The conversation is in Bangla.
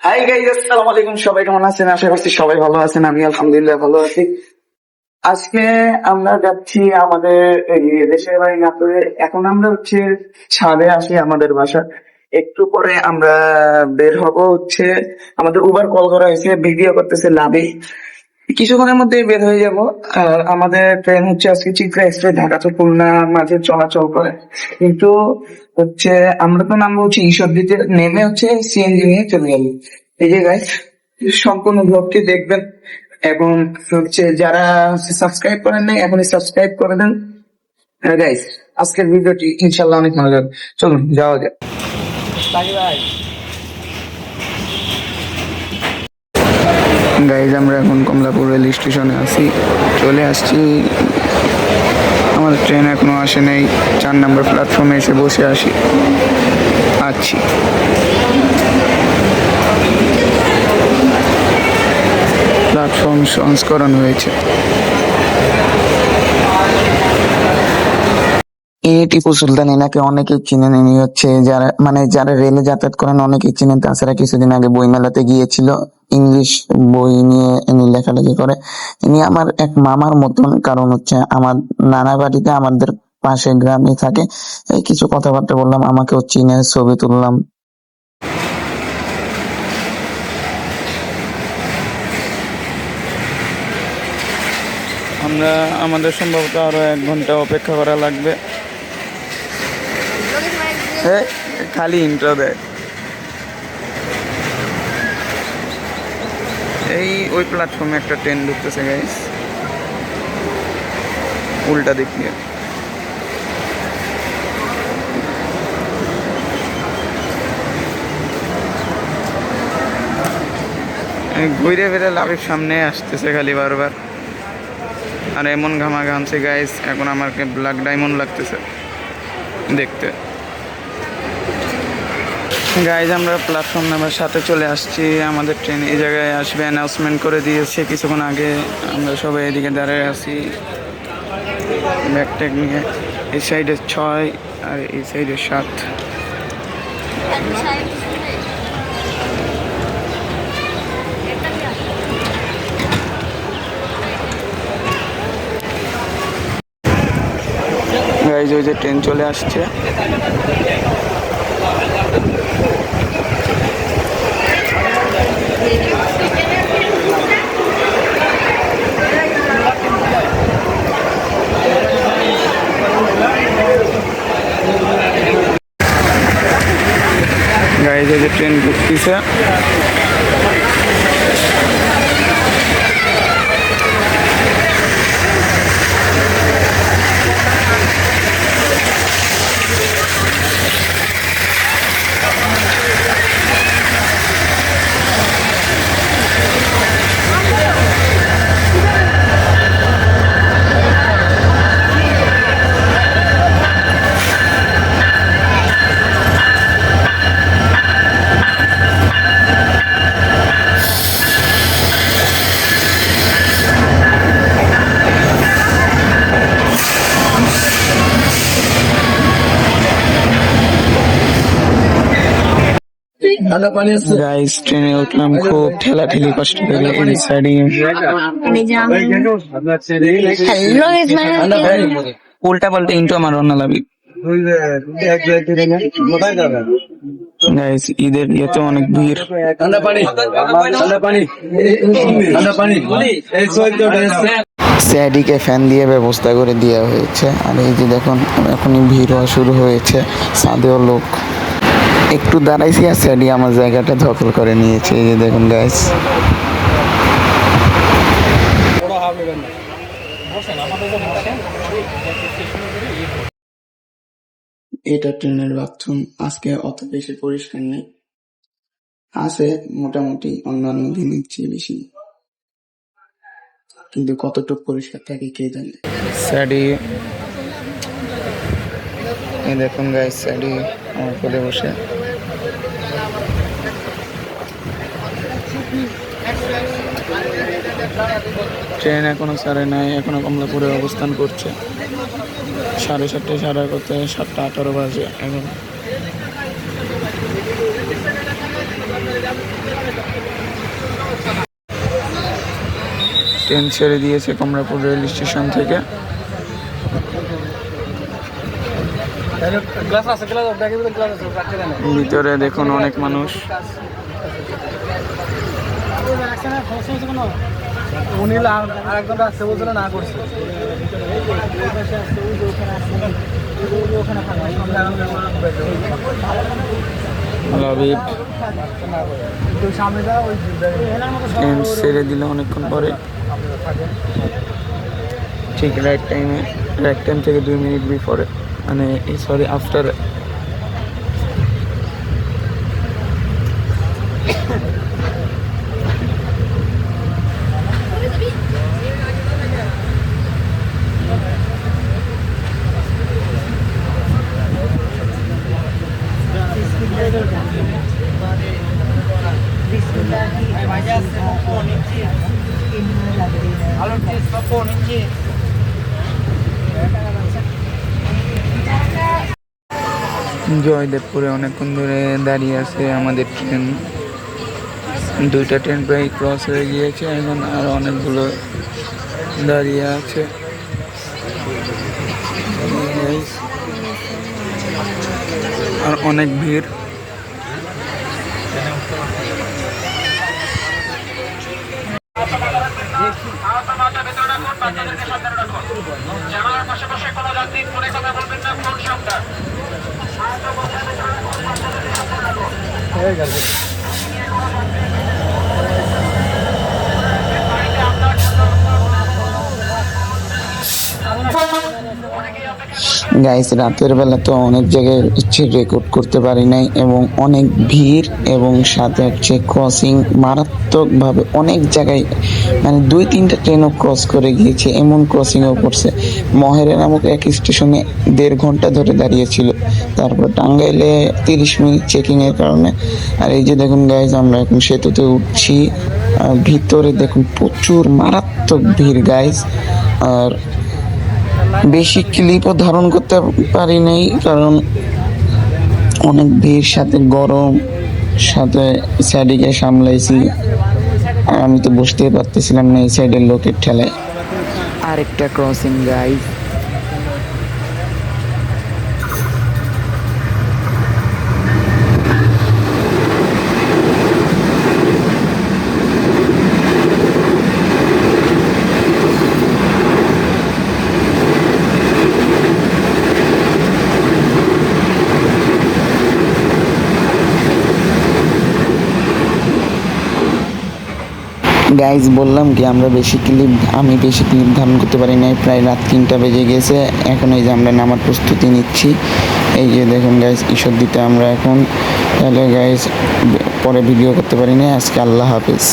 হাই গাইজ আসসালামু আলাইকুম। সবাই কেমন আছেন? আশা করছি সবাই ভালো আছেন। আমি আলহামদুলিল্লাহ ভালো আছি। আজকে আমরা যাচ্ছি আমাদের দেশের বাড়ি নাটোরে। এখন আমরা হচ্ছে ছাদে আসি আমাদের বাসা একটু পরে আমরা বের হব হচ্ছে আমাদের উবার কল করা হয়েছে ভিডিও করতেছে লাভে কিছুক্ষণের মধ্যে বের হয়ে যাব। আর আমাদের ট্রেন হচ্ছে আজকে চিত্রা এক্সপ্রেস ঢাকা তো খুলনা মাঝে চলাচল করে। কিন্তু হচ্ছে আমরা তো নামবো হচ্ছে ঈশ্বর দিতে নেমে হচ্ছে সিএনজি নিয়ে চলে যাব। এই যে গাইস সম্পূর্ণ ব্লগটি দেখবেন। এবং হচ্ছে যারা সাবস্ক্রাইব করেন নাই, এখনই সাবস্ক্রাইব করে দেন। গাইস আজকের ভিডিওটি ইনশাল্লাহ অনেক মজা চলুন, যাওয়া যাক। গাইজ আমরা এখন কমলাপুর রেল স্টেশনে আছি। চলে আসছি। আমাদের ট্রেন এখনও আসে নাই। চার নম্বর প্ল্যাটফর্মে এসে বসে আসি আছি। প্ল্যাটফর্ম সংস্করণ হয়েছে। ইনি টিপু সুলতান এনাকে অনেকেই চিনেন। ইনি হচ্ছে যারা মানে যারা রেলে যাতায়াত করেন অনেকেই চিনেন। তাছাড়া কিছুদিন আগে বইমেলাতে গিয়েছিল, ইংলিশ বই নিয়ে ইনি লেখালেখি করে। ইনি আমার এক মামার মতন, কারণ হচ্ছে আমার নানা বাড়িতে আমাদের পাশে গ্রামে থাকে। এই কিছু কথাবার্তা বললাম, আমাকেও চিনে ছবি তুললাম। আমরা, আমাদের সম্ভবত আরও এক ঘণ্টা অপেক্ষা করা লাগবে। হ্যাঁ খালি ইন্ট্রো দেয় এই ওই প্ল্যাটফর্মে একটা ট্রেন ঢুকতেছে গাইস উল্টা দিক দিয়ে। ঘুরে ফিরে লাভের সামনে আসতেছে খালি বারবার। আর এমন ঘামা ঘামছে গাইস এখন আমাকে ব্ল্যাক ডায়মন্ড লাগতেছে। দেখতে। গাইজ আমরা প্ল্যাটফর্ম নাম্বার সাথে চলে আসছি। আমাদের ট্রেন এই জায়গায় আসবে অ্যানাউন্সমেন্ট করে দিয়েছে। কিছুক্ষণ আগে আমরা সবাই এদিকে দাঁড়িয়ে আছি। ব্যাগ নিয়ে। এই সাইডে ছয় আর এই সাইডে সাত। গাইজ ওই যে ট্রেন চলে আসছে গাইজ ওই যে ট্রেন ঢুকতেছে গাইস ট্রেনে উঠলাম খুব ঠেলা ঠেলি কষ্ট করে এই সাইডে উল্টা পাল্টা ইন্টু আমার অন্য লাভি গাইস ঈদের ইয়েতে অনেক ভিড়। স্যাডিকে ফ্যান দিয়ে ব্যবস্থা করে দেওয়া হয়েছে। আর এই যে দেখুন এখনই ভিড় হওয়া শুরু হয়েছে। সাদেও লোক। একটু দাঁড়াইছি আর স্যাডি আমার জায়গাটা দখল করে নিয়েছে। এই যে দেখুন গাইস এটা ট্রেনের বাথরুম। আজকে অত বেশি পরিষ্কার নেই। আছে মোটামুটি অন্যান্য দিনের চেয়ে বেশি। কিন্তু কতটুকু পরিষ্কার থাকে কে জানে। স্যাডি এই দেখুন গাইস স্যাডি আমার কোলে বসে। ট্রেন এখনও ছাড়ে নাই এখনও কমলাপুরে অবস্থান করছে। সাড়ে সাতটায় সাড়ে করতে সাতটা আঠারো বাজে এখন। ট্রেন ছেড়ে দিয়েছে কমলাপুর রেল স্টেশন থেকে। ভিতরে দেখুন অনেক মানুষ। উনি আরেকজন আসছে বলছিল না করছে। ছেড়ে দিল অনেকক্ষণ পরে। ঠিক রাইট টাইমে রাইট টাইম থেকে দুই মিনিট বিফোরে মানে সরি আফটার জয়দেবপুরে অনেকক্ষণ ধরে দাঁড়িয়ে আছে আমাদের ট্রেন। দুইটা ট্রেন প্রায় ক্রস হয়ে গিয়েছে, এখন আর অনেকগুলো দাঁড়িয়ে আছে। আর অনেক ভিড়। Nereye gelecek? গাইস রাতের বেলা তো অনেক জায়গায় হচ্ছে রেকর্ড করতে পারি নাই এবং অনেক ভিড় এবং সাথে হচ্ছে ক্রসিং মারাত্মকভাবে অনেক জায়গায় মানে দুই, তিনটা ট্রেনও ক্রস করে গিয়েছে, এমন ক্রসিংও করছে। মহেরে নামক এক স্টেশনে দেড় ঘণ্টা ধরে দাঁড়িয়েছিল। তারপর টাঙ্গাইলে তিরিশ মিনিট চেকিংয়ের কারণে। আর এই যে দেখুন গাইজ আমরা এখন সেতুতে উঠছি। ভিতরে দেখুন প্রচুর মারাত্মক ভিড় গাইজ আর বেশি ক্লিপও ধারণ করতে পারি নাই, কারণ অনেক ভিড়, সাথে গরম, সাথে স্যাডিকে সামলাইছি। আর আমি তো বুঝতেই পারতেছিলাম না এই সাইডের লোকের ঠেলায়। আরেকটা ক্রসিং গাইজ গাইজ বললাম কি, আমরা বেশি ক্লিপ আমি বেশি ক্লিপ ধারণ করতে পারি নাই, প্রায় রাত তিনটা বেজে গেছে। এখন এই যে আমরা নামার প্রস্তুতি নিচ্ছি। এই যে দেখুন গাইজ ঈশ্বর দিতে আমরা এখন। তাহলে গাইজ পরে ভিডিও করতে পারি না আজকে আল্লাহ হাফিজ।